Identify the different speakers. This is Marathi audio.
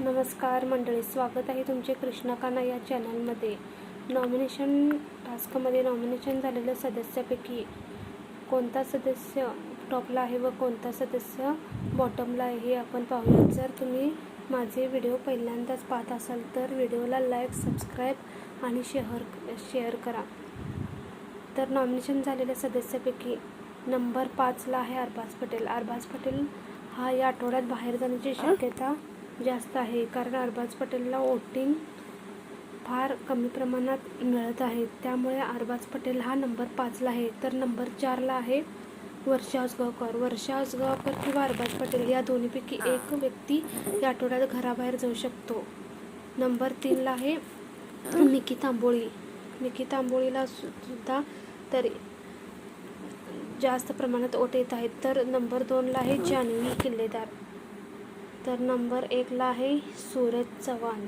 Speaker 1: नमस्कार मंडळी स्वागत आहे तुमचे कृष्णा काना या चॅनलमध्ये. नॉमिनेशन टास्कमध्ये नॉमिनेशन झालेल्या सदस्यापैकी कोणता सदस्य टॉपला आहे व कोणता सदस्य बॉटमला आहे हे आपण पाहूया जर तुम्ही माझे व्हिडिओ पहिल्यांदाच पाहत असाल तर व्हिडिओला लाईक सबस्क्राईब आणि शेअर शेअर करा. तर नॉमिनेशन झालेल्या सदस्यापैकी नंबर पाचला आहे अरबाज पटेल. अरबाज पटेल हा या आठवड्यात बाहेर जाण्याची शक्यता जास्त आहे. कारण अरबाज पटेलला वोटिंग फार कमी प्रमाणात मिळत आहे. त्यामुळे अरबाज पटेल हा नंबर पाचला आहे. तर नंबर चारला आहे वर्षा उसगावकर वर्षा उसगावकर किंवा अरबाज पटेल या दोन्हीपैकी एक व्यक्ती या आठवड्यात घराबाहेर जाऊ शकतो. नंबर तीनला आहे निकी तांबोळी निकी तांबोळीला सुद्धा तरी जास्त प्रमाणात ओट येत आहेत. तर नंबर दोनला आहे जान्हवी किल्लेदार. तर नंबर एकला आहे सूरज चव्हाण.